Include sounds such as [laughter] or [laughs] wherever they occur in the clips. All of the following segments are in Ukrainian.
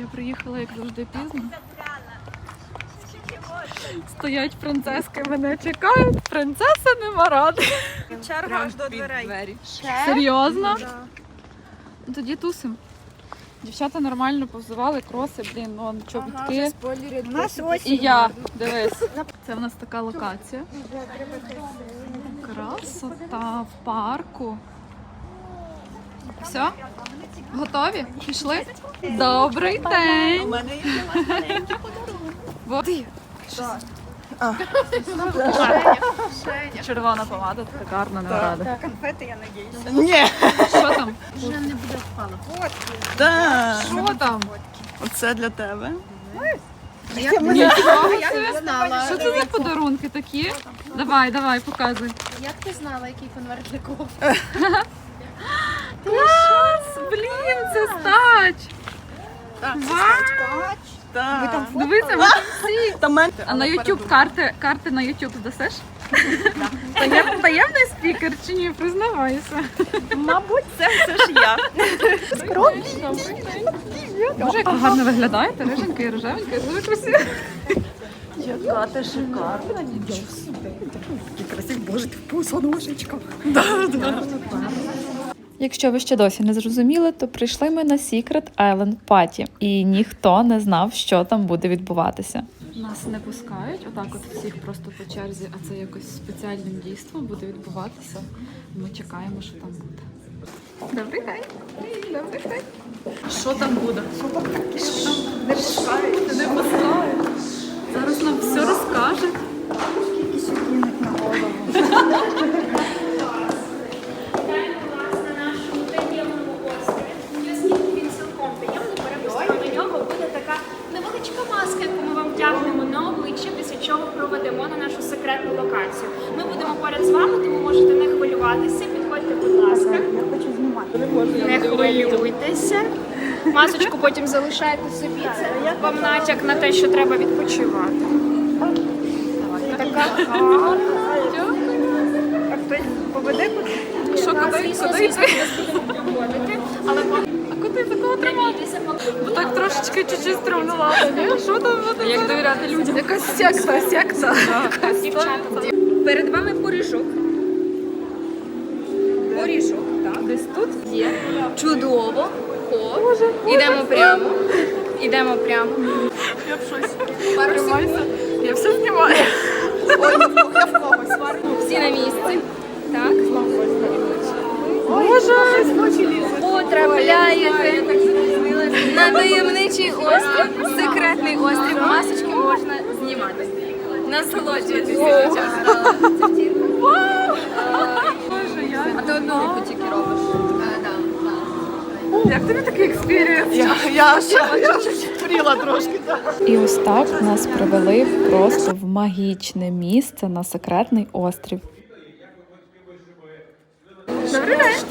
Я приїхала, як завжди, пізно. Стоять принцески, мене чекають. Принцеса нема ради. Черга аж до дверей. Серйозно? Ну, Тоді тусим. Дівчата нормально повзували кроси, блін, ну, чобітки. У нас І я, дивись. Це в нас така локація. Красота в парку. Все? Готові? Пішли? Добрий день! У мене є маленький Вот. Червона помада, така гарна не рада. конфети, я надіюся. Ні. Що там? Вже не буде Да. Що там? Оце для тебе. Нічого Як знала? Що це за подарунки такі? Давай, давай, показуй. Як ти знала, який конверт для кого? [laughs] Клас! Блін, це стач! Вау! Так. Дивися, ми там всі. [laughs] Та мен... А на YouTube карти, карти на YouTube здасиш? [laughs] Таєм- Таємний спікер чи ні? Признавайся. Мабуть, це все ж я. Боже, як ви гарно виглядаєте, риженька і рожевенька, і дуже красиво. Яка ти шикарна. Такий красивий, боже, ти вкусонушечка. Якщо ви ще досі не зрозуміли, то прийшли ми на Secret Island Party, і ніхто не знав, що там буде відбуватися. Нас не пускають, отак от всіх просто по черзі, а це якось спеціальним дійством буде відбуватися. Ми чекаємо, що там буде. Добрий день. Добрий день. Що там буде? Що там таке? Не пускають. Не пускають. Зараз нам все розкажуть. Вітаємо [laughs] вас на нашому таємному острові. І оскільки він цілком таємний, перепустимо на нього буде така невеличка маска, яку ми вам вдягнемо на обличчя, після чого проведемо на нашу секретну локацію. Ми будемо поряд з вами, тому можете не хвилюватися. Підходьте, будь ласка. Я хочу знімати. Не хвилюйтеся. Масочку потім залишайте собі. Це вам натяк на те, що треба відпочивати. Така гарна. А хтось поведе куди? Що, куди, звісно, куди [laughs] але Куди такого триматися? Бо так трошечки чуть-чуть стравнувато. Що там буде? Як довіряти людям? Якась секта, секта. дівчата. Перед вами поріжок. Поріжок, так. Десь тут є. Чудово. О, Ідемо прямо. Ідемо прямо. Я в щось. Пару секунд. Я все знімаю. Всі на місці. Так. Боже. Потрапляєте на таємничий острів, секретний острів. Масочки можна знімати. Насолоджуйтеся. А ти одну руку тільки робиш. Як тобі такий експірієнс? Я, я ще пріла трошки. І ось так нас привели просто в магічне місце на секретний острів.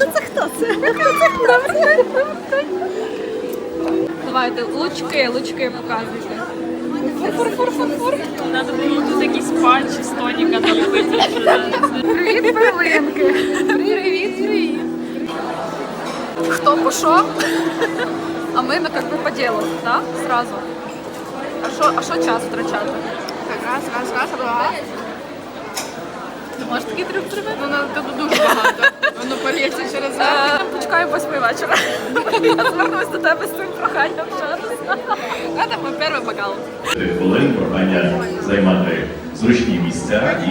Добрий день. Що це хто це? Давайте, лучки, лучки показуйте. Фур-фур-фур-фур. Надо було тут якісь патчі з тоніка наліпити. Привіт, перлинки. Привіт, привіт. Хто пішов? А ми, ну, бы по делу, да? Сразу. А що, а що час втрачати? Так, раз, раз, раз, раз. Ти можеш такий трюк зробити? Ну, тут дуже багато. Воно польється через Е, Почекаю восьми вечора. Я звернусь до тебе з цим проханням. Це мій перший бокал. хвилин прохання займати зручні місця і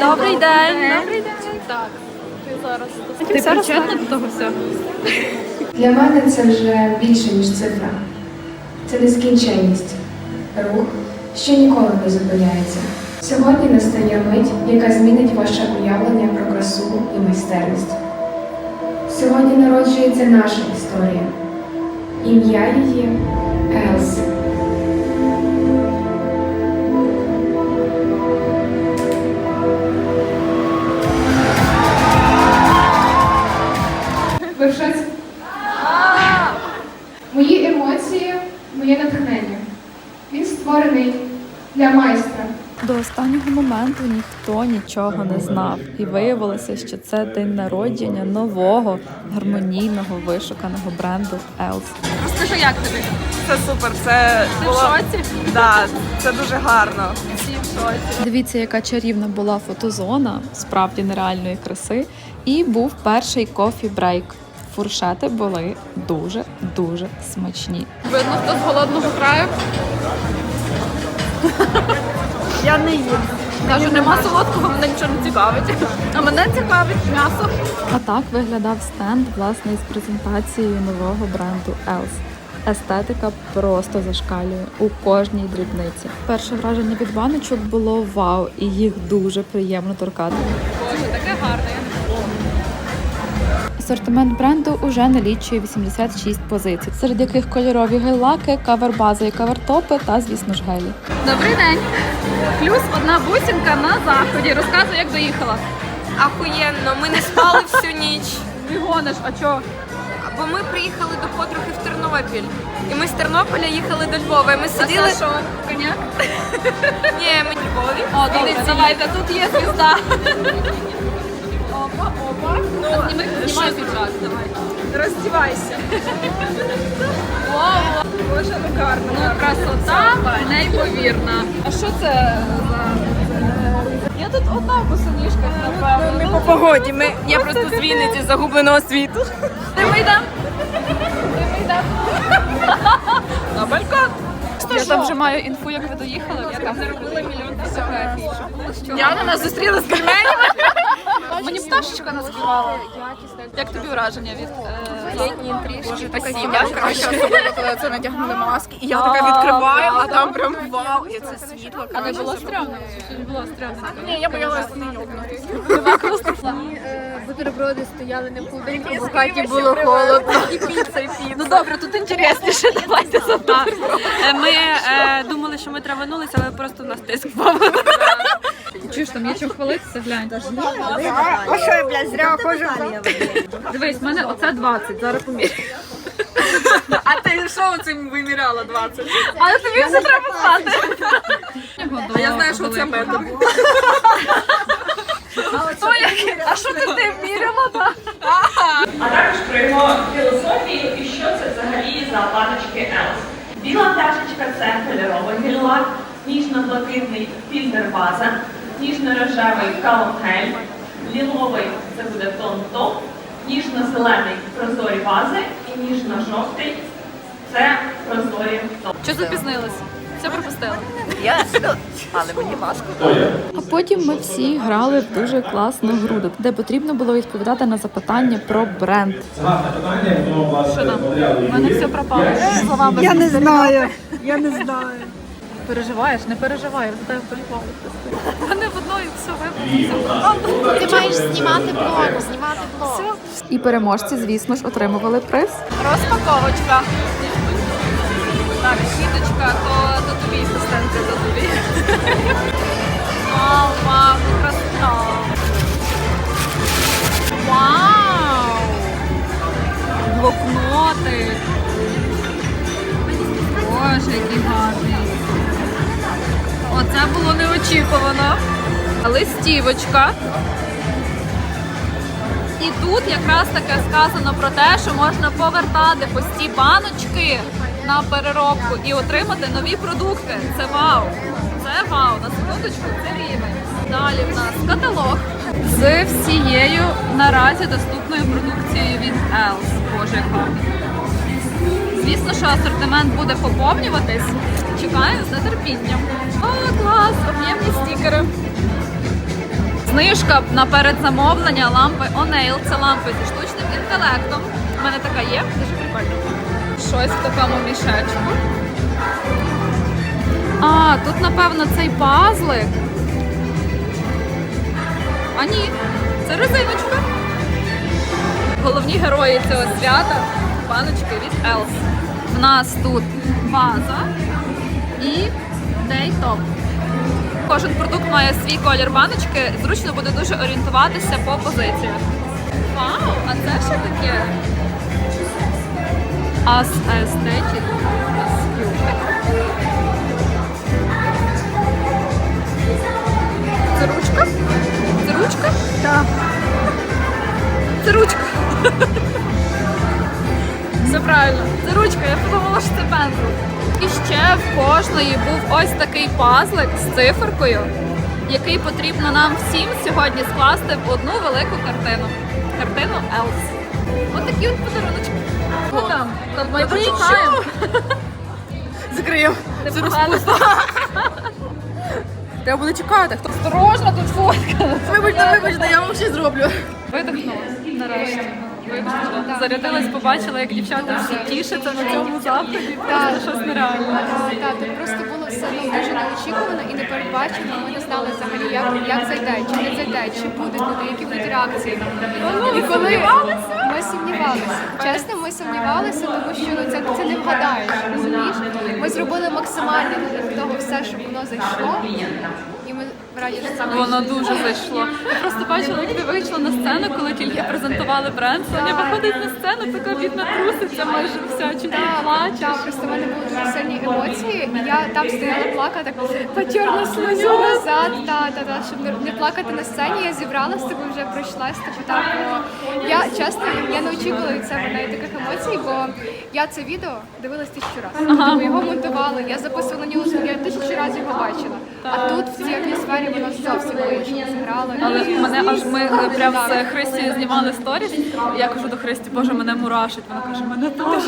Добрий день. Добрий день. Так. Ти зараз. Ти причетна до того всього? Для мене це вже більше, ніж цифра. Це нескінченність, рух, що ніколи не зупиняється. Сьогодні настає мить, яка змінить ваше уявлення про красу і майстерність. Сьогодні народжується наша історія. Ім'я її Елсі. Ви в шоці? Мої емоції, моє натхнення. Він створений для майстра, До останнього моменту ніхто нічого не знав, і виявилося, що це день народження нового гармонійного вишуканого бренду Елс. Розкажи, як тобі? Це супер, це Ти в шоці? Да, це дуже гарно. Всі в шоці. Дивіться, яка чарівна була фотозона, справді нереальної краси. І був перший кофі брейк. Фуршети були дуже дуже смачні. Видно, хто з голодного краю. Я не їм. Каже, нема солодкого, мене нічого не цікавить. А мене цікавить м'ясо. А так виглядав стенд власне із презентацією нового бренду Елс. Естетика просто зашкалює у кожній дрібниці. Перше враження від баночок було вау, і їх дуже приємно торкати. Боже, таке гарне. Асортимент бренду уже налічує 86 позицій, серед яких кольорові гель-лаки, кавер-бази і кавер-топи та, звісно ж, гелі. Добрий день. Плюс одна бусинка на заході. Розказуй, як доїхала. Ахуєнно, ми не спали всю ніч. Ти гониш, а чого? Бо ми приїхали до подруги в Тернопіль. І ми з Тернополя їхали до Львова. І ми сиділи. що? Коняк? Ні, ми в Львові. О, добре, давайте, тут є звізда. Опа, опа. Ну, зніми, знімай піджак, давай. Роздівайся. Вау, Боже, ну гарно. ну красота неймовірна. А що це за... Я тут одна в босоніжках, напевно. Ми Ну, по погоді. Ми... Я просто з Вінниці загубленого світу. Йдемо? Де ми йдемо? На балкон. Я там вже маю інфу, як ви доїхали. Я там зробила мільйон фотографій, щоб було з чого. Я на нас зустріла з кельменями. Мені пташечка наспівала. Як тобі враження від е, літній? Така сім'я, коли це надягнули маски. І я така відкриваю, а там прям вау, і це світло. А не було стрьомно? Чи не було стрьомно? Ні, я боялася не йобнутися. Бутерброди стояли не худенькі, В хаті було холодно. І піца, і піца. Ну добре, тут інтересніше, давайте за Ми е, думали, що ми траванулися, але просто в нас тиск впав. [laughs] Чуєш, там є чим хвалитися, глянь. А що я, блядь, зря хожу? Дивись, в мене оце 20, зараз поміряю. А ти що цим виміряла 20? Але тобі все треба знати. А я знаю, що це метр. А що ти ти вміряла. А також про філософію і що це взагалі за баночки Елс. Біла пляшечка це кольоровий гель-лак, ніжно-блакитний фільтр база, ніжно-рожевий калон-гель, ліловий це буде тон топ, ніжно-зелений прозорі бази і ніжно-жовтий це прозорі топ. Що запізнилась? Все пропустила. Я але мені важко. А потім ми всі грали в дуже класну гру, де потрібно було відповідати на запитання про бренд. Власне матеріали. У мене все пропало. Я не знаю. Я не знаю. Переживаєш, не переживай, я за тебе по-любому. В одної все випадку. Ти маєш знімати блог, знімати блог. І переможці, звісно ж, отримували приз. Розпаковочка. Так, щіточка, то, то тобі, асистенти, то тобі. Листівочка. І тут якраз таке сказано про те, що можна повертати пусті баночки на переробку і отримати нові продукти. Це вау! Це вау! На секундочку, це рівень. Далі в нас каталог з всією наразі доступною продукцією від Else. Боже. Звісно, що асортимент буде поповнюватись. Чекаю з нетерпінням. О, клас! Знижка на передзамовлення лампи O'Nail. Це лампи зі штучним інтелектом. У мене така є, дуже прикольно. Щось в такому мішечку. А, тут, напевно, цей пазлик. А ні, це резиночка. Головні герої цього свята баночки від Елс. У нас тут база і дейтоп. Кожен продукт має свій колір баночки. Зручно буде дуже орієнтуватися по позиціях. Вау, а це що таке? Aesthetic Це ручка? Це ручка? Так. Це ручка. [laughs] Все правильно. Це ручка, я подумала, що це пензлик. І ще в кожної був ось такий пазлик з циферкою, який потрібно нам всім сьогодні скласти в одну велику картину. Картину Елс. Ось такі от подаруночки. Ну там, там ми почекаємо. Закрив. Це розпусто. Треба буде чекати. Хто Осторожно тут фотка. вибачте, вибачте, я вам ще зроблю. Видихнула нарешті. Видихнула. Зарядилась, побачила, як дівчата всі тішаться на цьому заході. Просто щось нереальне. Так, тут просто було все ну, дуже неочікувано і непередбачено. Ми не знали взагалі, як, як зайде, чи не зайде, чи буде люди, які будуть реакції. І коли ми сумнівалися. Чесно, ми сумнівалися, тому що ну, це, це не вгадаєш, розумієш? Ми зробили максимально для того все, щоб воно зайшло. Що це Воно дуже зайшло. Я просто бачила, як ти вийшла на сцену, коли тільки презентували бренд. Соня виходить на сцену, така бідна труситься майже вся, чуть не плаче. Так, просто в мене були дуже сильні емоції. і Я там стояла плакати, так потерла сльозу назад, та, та, та, щоб не, не плакати на сцені. Я зібралась, типу вже пройшлась, типу так. Бо я чесно, я не очікувала від себе навіть таких емоцій, бо я це відео дивилась тисячу разів. Тобто його монтували, я записувала на нього, я тисячу разів його бачила. А тут в цій атмосфері воно зовсім по-іншому зіграло. Але мене аж ми е, прям з Христі знімали сторіс. Я кажу до Христі, Боже, мене мурашить. Вона каже, мене теж.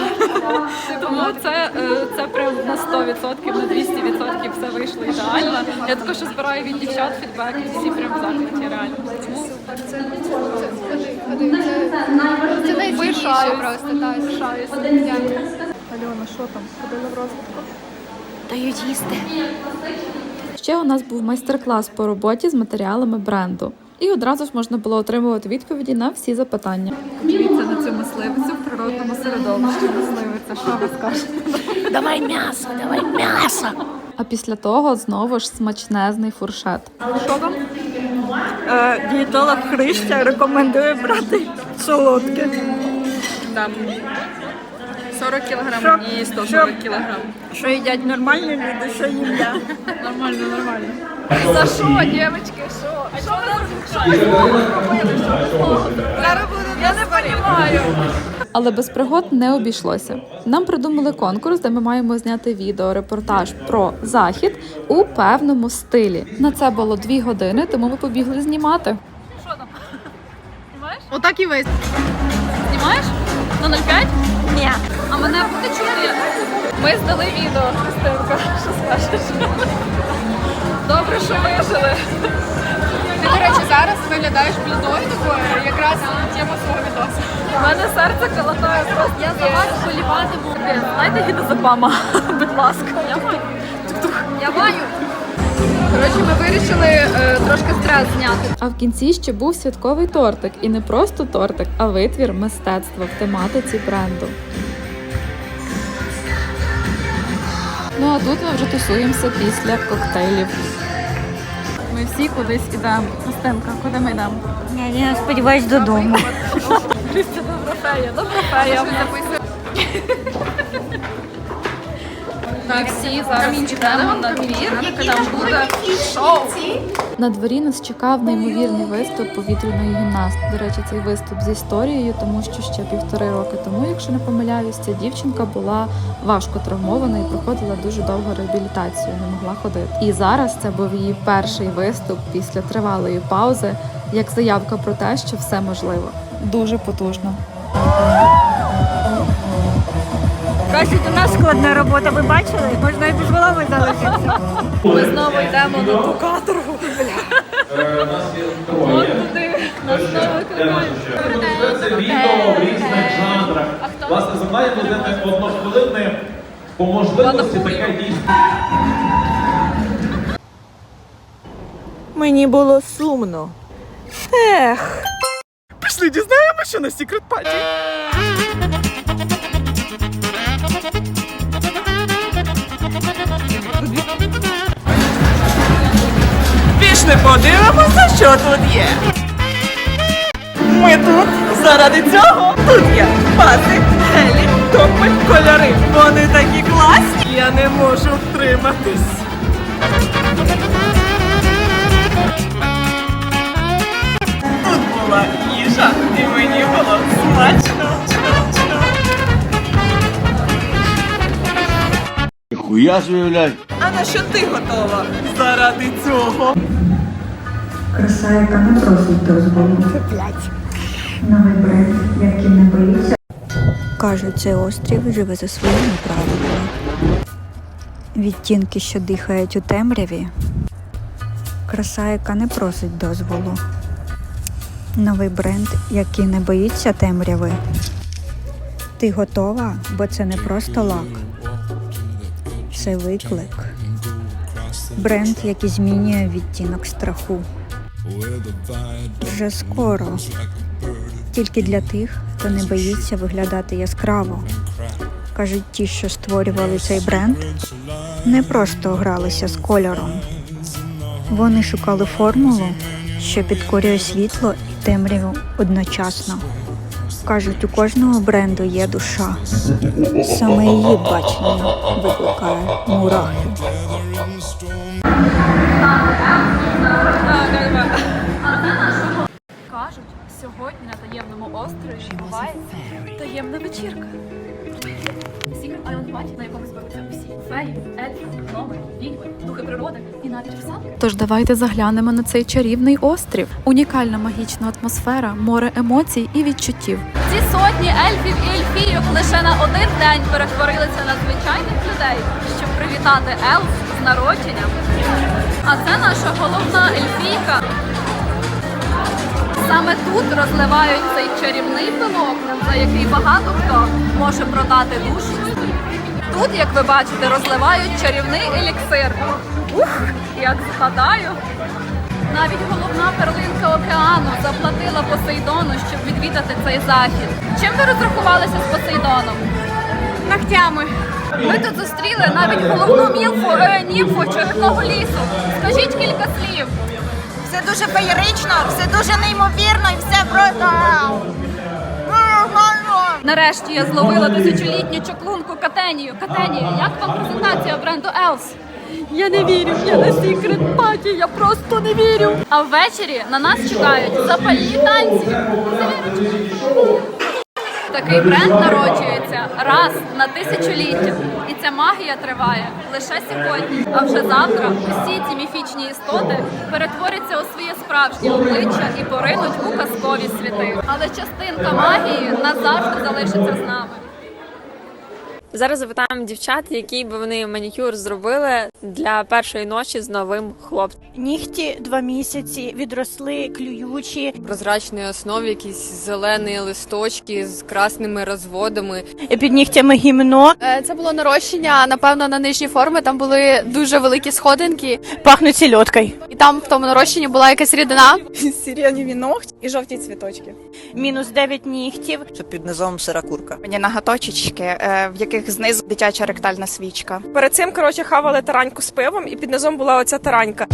Тому це, е, це прям на 100%, на 200% все вийшло ідеально. Я також збираю від дівчат фідбек, і всі прям в захваті реально. Це, найцінніше просто, так. Альона, що там? Ходила в розвитку? Ще у нас був майстер-клас по роботі з матеріалами бренду. І одразу ж можна було отримувати відповіді на всі запитання. Дивіться на цю мисливицю в природному середовищі. Мисливиця, що ви скажете? Давай м'ясо, давай м'ясо. А після того знову ж смачнезний фуршет. Що там? Е, Дієтолог Христя рекомендує брати солодке. Там 40 кілограм і 140 кілограм. Що їдять нормальні люди, що їм я. Нормально, нормально. За що, дівчатки, що? Що ви Зараз буде я не розумію. Але без пригод не обійшлося. Нам придумали конкурс, де ми маємо зняти відео, репортаж про захід у певному стилі. На це було дві години, тому ми побігли знімати. Що там? Отак і весь. Знімаєш? На 0,5? Ні. А мене буде чути? Ми здали відео, Христинка. Що скажеш? Добре, що вижили. Ти, до речі, зараз виглядаєш блідою такою, якраз на тему свого відосу. У мене серце колотає просто. Я за вас боліватиму. Знаєте гідозапама, будь ласка. Я маю. Я маю. Коротше, ми вирішили е, трошки стрес зняти. А в кінці ще був святковий тортик, і не просто тортик, а витвір мистецтва в тематиці бренду. Ну а тут ми вже тусуємося після коктейлів. Ми всі кудись ідемо. Костенка, куди ми йдемо? Я сподіваюсь додому. Христя, добра фея, добра фея. Так, всі зараз йдемо на двір, там буде шоу. На дворі нас чекав неймовірний виступ повітряної гімнастки. До речі, цей виступ з історією, тому що ще півтори роки тому, якщо не помиляюсь, ця дівчинка була важко травмована і проходила дуже довгу реабілітацію, не могла ходити. І зараз це був її перший виступ після тривалої паузи, як заявка про те, що все можливо. Дуже потужно. Кажуть, у нас складна робота, ви бачили? Можна і без голови залишитися. Ми знову йдемо на ту каторгу. Е, У нас є. Нас знову. Це відео в різних жанрах. Власне, завдання буде однохвилинне по можливості таке дійсно. Мені було сумно. Ех. Пішли, дізнаємося, що на секрет паті. Пішли подивимося, що тут є. Ми тут заради цього. Тут є паси, гелі, топи, кольори. Вони такі класні. Я не можу втриматись. Тут була їжа, і мені було смачно. Собі, блядь. А на що ти готова заради цього? Краса, яка не просить дозволу. Новий бренд, який не боїться. Кажуть, цей острів живе за своїми правилами. Відтінки, що дихають у темряві. Краса, яка не просить дозволу. Новий бренд, який не боїться темряви. Ти готова, бо це не просто лак. Це виклик. Бренд, який змінює відтінок страху. Вже скоро. Тільки для тих, хто не боїться виглядати яскраво. Кажуть ті, що створювали цей бренд, не просто гралися з кольором. Вони шукали формулу, що підкорює світло і темряву одночасно. Кажуть, у кожного бренду є душа. Саме її бачення викликає мурахи. Острові відбувається таємна вечірка. Secret Island Party, на якому зберуться усі феї, ельфи, гноми, відьми, духи природи і навіть русалки. Тож давайте заглянемо на цей чарівний острів. Унікальна магічна атмосфера, море емоцій і відчуттів. Ці сотні ельфів і ельфійок лише на один день перетворилися на звичайних людей, щоб привітати елф з народженням. А це наша головна ельфійка. Саме тут розливають цей чарівний пилок, за який багато хто може продати душу. Тут, як ви бачите, розливають чарівний еліксир. Ух, як згадаю. Навіть головна перлинка океану заплатила Посейдону, щоб відвідати цей захід. Чим ви розрахувалися з Посейдоном? Нахтями. Ми тут зустріли навіть головну мілфу, е, німфу чарівного лісу. Скажіть кілька слів. Все дуже феєрично, все дуже неймовірно і все просто. Нарешті я зловила тисячолітню чоклунку Катенію. Катенія, як вам презентація бренду Елс? Я не вірю, я на секрет паті, я просто не вірю. А ввечері на нас чекають запальні танці. Такий бренд народжується раз на тисячоліття. І ця магія триває лише сьогодні. А вже завтра усі ці міфічні істоти перетворяться у своє справжнє обличчя і поринуть у казкові світи. Але частинка магії назавжди залишиться з нами. Зараз запитаємо дівчат, який би вони манікюр зробили для першої ночі з новим хлопцем. Нігті два місяці відросли клюючі. Прозрачній основі якісь зелені листочки з красними розводами. Під нігтями гімно. Е, Це було нарощення, напевно, на нижній формі. Там були дуже великі сходинки, Пахнуть сільоткою. і там в тому нарощенні була якась рідина. Сиреневі ногті і жовті цвіточки. Мінус 9 нігтів. Щоб під низом сира курка. Мені наготочечки, е, в яких знизу дитяча ректальна свічка. Перед цим, коротше, хавали тараньку з пивом, і під низом була оця таранька.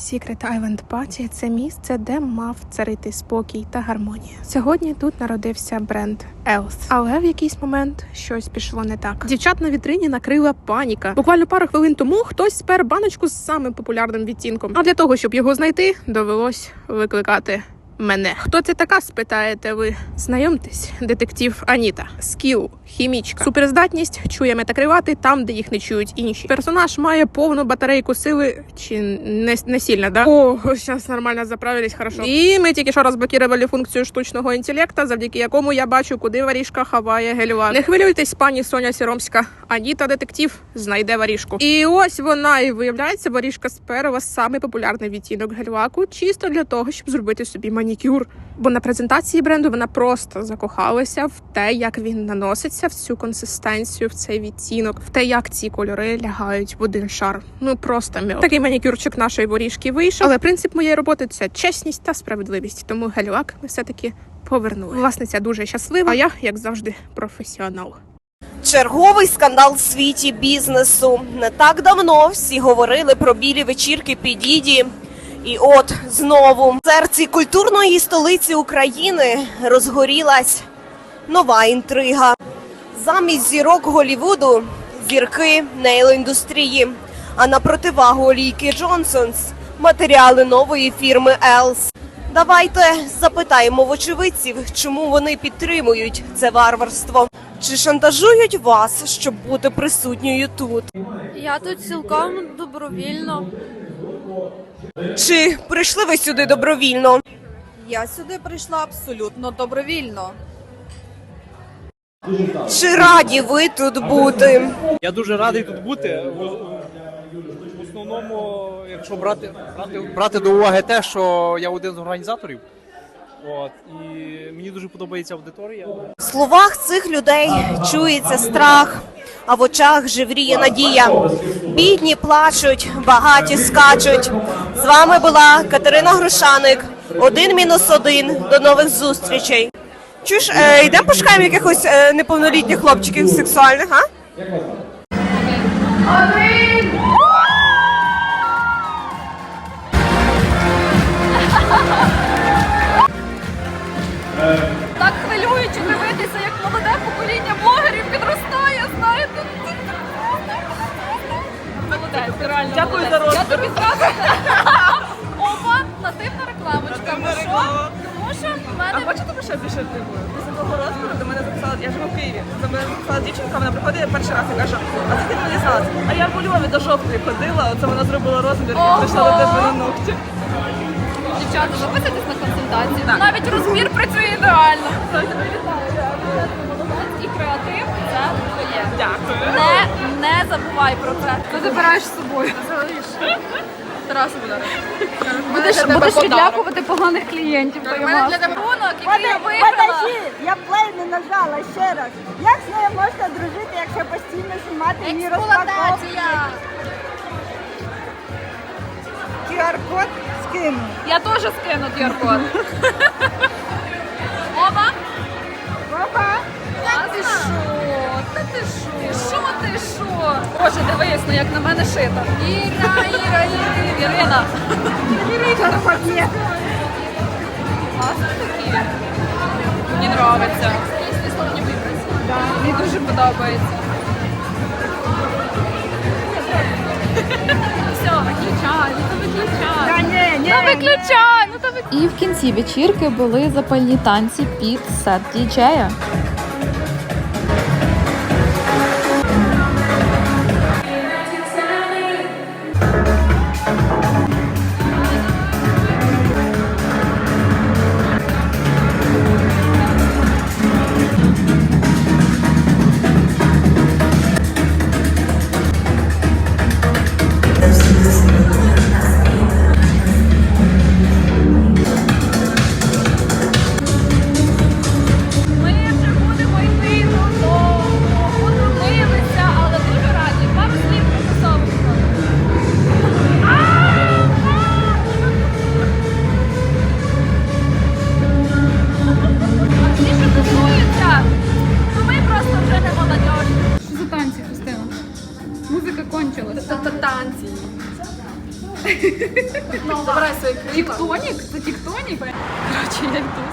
Secret Island Party – це місце, де мав царити спокій та гармонія. Сьогодні тут народився бренд Else. Але в якийсь момент щось пішло не так. Дівчат на вітрині накрила паніка. Буквально пару хвилин тому хтось спер баночку з самим популярним відтінком. А для того, щоб його знайти, довелось викликати. Мене хто це така? Спитаєте ви? Знайомтесь, детектив Аніта, скіл, хімічка, суперздатність чує метакривати там, де їх не чують інші. Персонаж має повну батарейку сили чи не, не сильно, да? О, зараз нормально заправились, хорошо. І ми тільки що розблокували функцію штучного інтелекта, завдяки якому я бачу, куди варішка ховає гельва. Не хвилюйтесь, пані Соня Сіромська. Аніта детектив знайде варішку. І ось вона і виявляється, варішка сперва самий популярний відтінок гельваку, чисто для того, щоб зробити собі манікюр. Бо на презентації бренду вона просто закохалася в те, як він наноситься, в цю консистенцію, в цей відтінок, в те, як ці кольори лягають в один шар. Ну просто мьо. Такий манікюрчик нашої воріжки вийшов. Але принцип моєї роботи це чесність та справедливість. Тому гелюак ми все таки повернули. Власниця дуже щаслива. А я, як завжди, професіонал. Черговий скандал в світі бізнесу. Не так давно всі говорили про білі вечірки Підіді. І от знову в серці культурної столиці України розгорілась нова інтрига. Замість зірок Голівуду зірки нейл-індустрії. А на противагу олійки Джонсонс матеріали нової фірми Елс. Давайте запитаємо в очевидців, чому вони підтримують це варварство. Чи шантажують вас, щоб бути присутньою тут? Я тут цілком добровільно. Чи прийшли ви сюди добровільно? Я сюди прийшла абсолютно добровільно. Чи раді ви тут бути? Я дуже радий тут бути. В, основному, якщо брати, брати, брати до уваги те, що я один з організаторів. От, і мені дуже подобається аудиторія. В словах цих людей чується страх, а в очах живріє надія. Бідні плачуть, багаті скачуть. З вами була Катерина Грушаник. Один мінус один. До нових зустрічей. Чуєш, е, йдемо пошукаємо якихось е, неповнолітніх хлопчиків сексуальних, а? Так хвилююче дивитися, як молоде покоління блогерів підростає, знаєте. Молодець, реально. Дякую за розбір. Я тобі зразу. Опа, нативна рекламочка. Тому що, тому що в мене А хочете ще більше дивую? Після того розбору до мене записала, я живу в Києві. До мене записала дівчинка, вона приходить перший раз і каже, а це ти мені знала? А я в Львові до жовтої ходила, оце вона зробила розмір і прийшла до тебе на ногті. Дівчата записуйтесь на консультації. Навіть розмір працює ідеально. І креатив це твоє. Дякую. Не, не забувай про це. Ти забираєш з собою. Тарасу буде. Будеш, будеш відлякувати поганих клієнтів. У мене для тебе Рахунок, який я виграла. Подожди, я плей не нажала ще раз. Як з нею можна дружити, якщо постійно знімати її розпаковку? Експлуатація. QR-код скину. Я теж скину QR-код. Опа. Опа. Та ти що? Та ти що? Що ти що? Боже, дивись, ну як на мене шито. Іра, Іра, Іра, Ірина. Ірина пакет. Класно такі. Мені подобається. Мені дуже подобається. Все, виключай, ну то виключай. Та ні, ні. Та виключай, ну то виключай. І в кінці вечірки були запальні танці під сет діджея.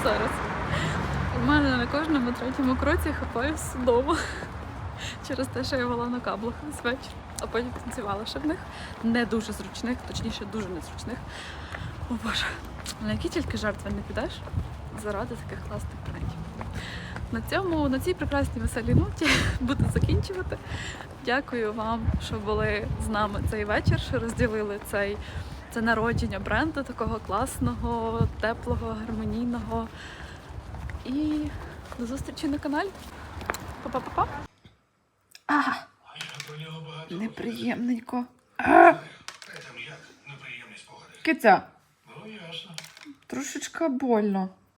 Зараз. У мене на кожному третьому кроці хапаюсь вдома через те, що я вела на каблах весь вечір, а потім танцювала ще в них. Не дуже зручних, точніше, дуже незручних. О Боже, на які тільки жертви не підеш заради таких класних брендів. На цьому, на цій прекрасній веселій ноті [laughs] буду закінчувати. Дякую вам, що були з нами цей вечір, що розділили цей це народження бренду такого класного, теплого, гармонійного. І до зустрічі на каналі. Па-па-па-па. Неприємненько. А! Киця. Трошечка больно.